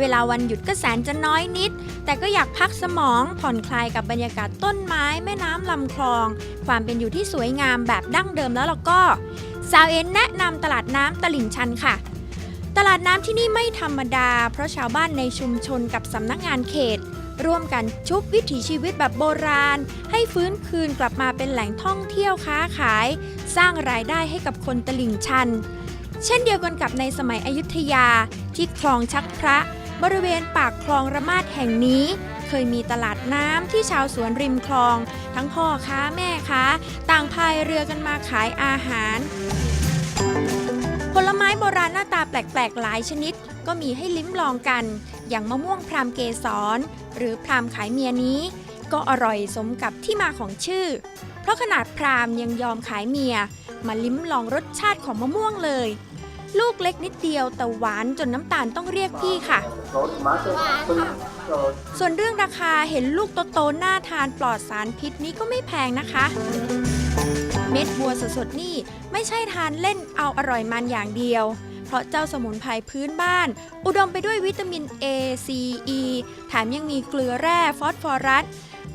เวลาวันหยุดก็แสนจะน้อยนิด แต่ก็อยากพักสมองผ่อนคลายกับบรรยากาศต้นไม้ แม่น้ำลำคลอง ความเป็นอยู่ที่สวยงามแบบดั้งเดิมแล้วแล้วก็สาวเอ็นแนะนำตลาดน้ำตลิ่งชันค่ะตลาดน้ำที่นี่ไม่ธรรมดา เพราะชาวบ้านในชุมชนกับสำนักงานเขต ร่วมกันชุบวิถีชีวิตแบบโบราณ ให้ฟื้นคืนกลับมาเป็นแหล่งท่องเที่ยวค้าขาย สร้างรายได้ให้กับคนตลิ่งชัน เช่นเดียวกันกับในสมัยอยุธยาที่คลองชักพระ บริเวณปากคลองระมาดแห่งนี้ เคยมีตลาดน้ำที่ชาวสวนริมคลอง ทั้งพ่อค้าแม่ค้า ต่างพายเรือกันมาขายอาหาร ผลไม้โบราณหน้าตาแปลกๆ หลายชนิด ก็มีให้ลิ้มลองกัน อย่างมะม่วงพรามเกสร หรือพรามขายเมียนี้ ก็อร่อยสมกับที่มาของชื่อ เพราะขนาดพรามยังยอมขายเมีย มาลิ้มลองรสชาติของมะม่วงเลย ลูกเล็กนิดเดียวแต่หวานจนน้ำตาลต้องเรียกพี่ค่ะ ส่วนเรื่องราคาเห็นลูกโตๆน่าทานปลอดสารพิษนี้ก็ไม่แพงนะคะ เม็ดบัวสดๆนี่ไม่ใช่ทานเล่นเอาอร่อยมันอย่างเดียว เพราะเจ้าสมุนไพรพื้นบ้าน อุดมไปด้วยวิตามิน A C E แถมยังมีเกลือแร่ฟอสฟอรัส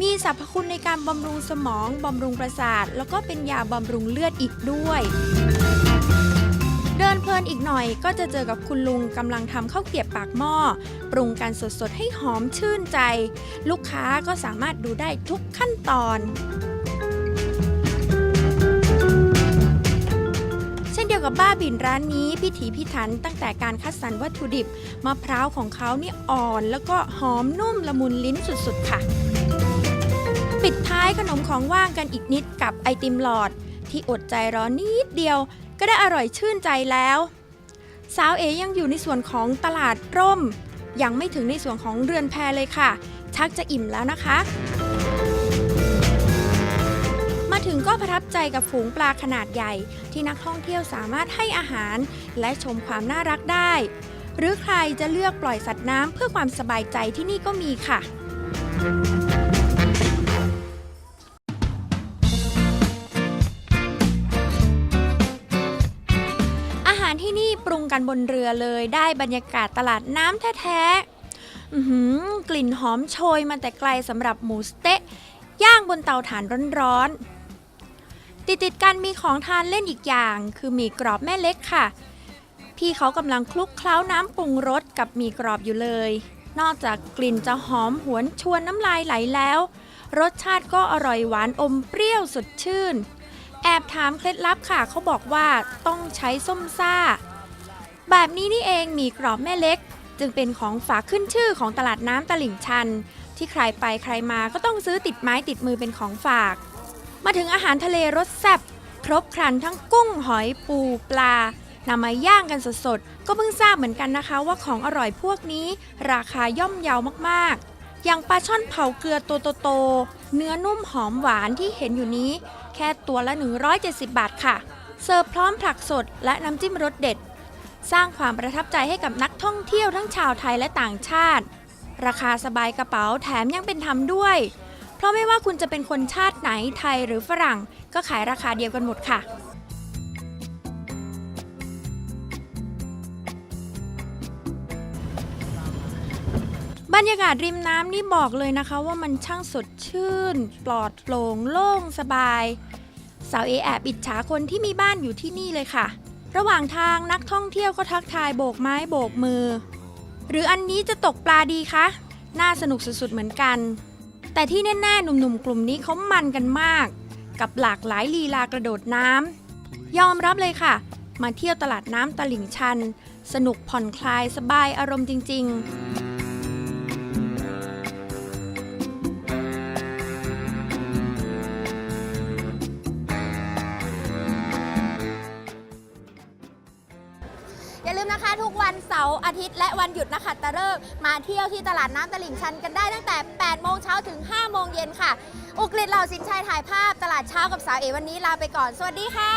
มีสรรพคุณในการบำรุงสมอง บำรุงประสาท แล้วก็เป็นยาบำรุงเลือดอีกด้วย เดินเพลินอีกหน่อยก็จะเจอกับคุณลุงกำลังทำข้าวเกรียบปากหม้อ ปรุงกันสดๆ ให้หอมชื่นใจ ลูกค้าก็สามารถดูได้ทุกขั้นตอน เช่นเดียวกับบ้าบินร้านนี้พิถีพิถันตั้งแต่การคัดสรรวัตถุดิบมะพร้าวของเขานี่อ่อน แล้วก็หอมนุ่มละมุนลิ้นสุดๆค่ะ ปิดท้ายขนมของว่างกันอีกนิดกับไอติมหลอด ที่อดใจรอนิดเดียว ก็ได้อร่อยชื่นใจแล้ว สาวเอยังอยู่ในส่วนของตลาดร่ม ยังไม่ถึงในส่วนของเรือนแพเลยค่ะ ชักจะอิ่มแล้วนะคะ มาถึงก็ประทับใจกับฝูงปลาขนาดใหญ่ ที่นักท่องเที่ยวสามารถให้อาหาร และชมความน่ารักได้ หรือใครจะเลือกปล่อยสัตว์น้ำเพื่อความสบายใจที่นี่ก็มีค่ะอา รุงกันบนเรือเลย ได้บรรยากาศตลาดน้ำแท้ๆกลิ่นหอมโชยมาแต่ไกลสำหรับหมูสเต๊ะ ย่างบนเตาถ่านร้อนๆติดติดๆกันมีของทานเล่นอีกอย่าง คือหมี่กรอบแม่เล็กค่ะ พี่เขากำลังคลุกเคล้าน้ำปรุงรสกับหมี่กรอบอยู่เลย นอกจากกลิ่นจะหอมหวนชวนน้ำลายไหลแล้ว รสชาติก็อร่อยหวานอมเปรี้ยวสดชื่นแอบถามเคล็ดลับค่ะเขาบอกว่าต้องใช้ส้มซ่า แบบนี้นี่เองหมี่กรอบแม่เล็ก จึงเป็นของฝากขึ้นชื่อของตลาดน้ำตลิ่งชัน ที่ใครไปใครมาก็ต้องซื้อติดไม้ติดมือเป็นของฝาก มาถึงอาหารทะเลรสแซ่บครบครันทั้งกุ้งหอยปูปลานำมาย่างกันสดๆ ก็เพิ่งทราบเหมือนกันนะคะว่าของอร่อยพวกนี้ราคาย่อมเยาวมากๆ อย่างปลาช่อนเผาเกลือตัวโตๆ เนื้อนุ่มหอมหวานที่เห็นอยู่นี้ แค่ตัวละ 170 บาทค่ะ เสิร์ฟพร้อมผักสดและน้ำจิ้มรสเด็ด สร้างความประทับใจให้กับนักท่องเที่ยวทั้งชาวไทยและต่างชาติ ราคาสบายกระเป๋าแถมยังเป็นธรรมด้วย เพราะไม่ว่าคุณจะเป็นคนชาติไหนไทยหรือฝรั่ง ก็ขายราคาเดียวกันหมดค่ะบรรยากาศริมน้ำนี่บอกเลยนะคะว่ามันช่างสดชื่น ปลอดโปร่งโล่งสบาย สาวเอแอบอิจฉาคนที่มีบ้านอยู่ที่นี่เลยค่ะ ระหว่างทางนักท่องเที่ยวก็ทักทายโบกไม้โบกมือ หรืออันนี้จะตกปลาดีคะ น่าสนุกสุดๆเหมือนกัน แต่ที่แน่ๆหนุ่มๆ กลุ่มนี้เขามันกันมาก กับหลากหลายลีลากระโดดน้ำยอมรับเลยค่ะ มาเที่ยวตลาดน้ำตลิ่งชัน สนุกผ่อนคลายสบายอารมณ์จริง ๆ นะคะ ทุกวันเสาร์อาทิตย์และวันหยุดนะคะตะเลิกษ์มาเที่ยวที่ตลาดน้ำตลิ่งชันกันได้ตั้งแต่ 8 โมงเช้าถึง 5 โมงเย็นค่ะ อุกฤษเหล่าสินชัยถ่ายภาพตลาดเช้ากับสาวเอวันนี้ลาไปก่อน สวัสดีค่ะ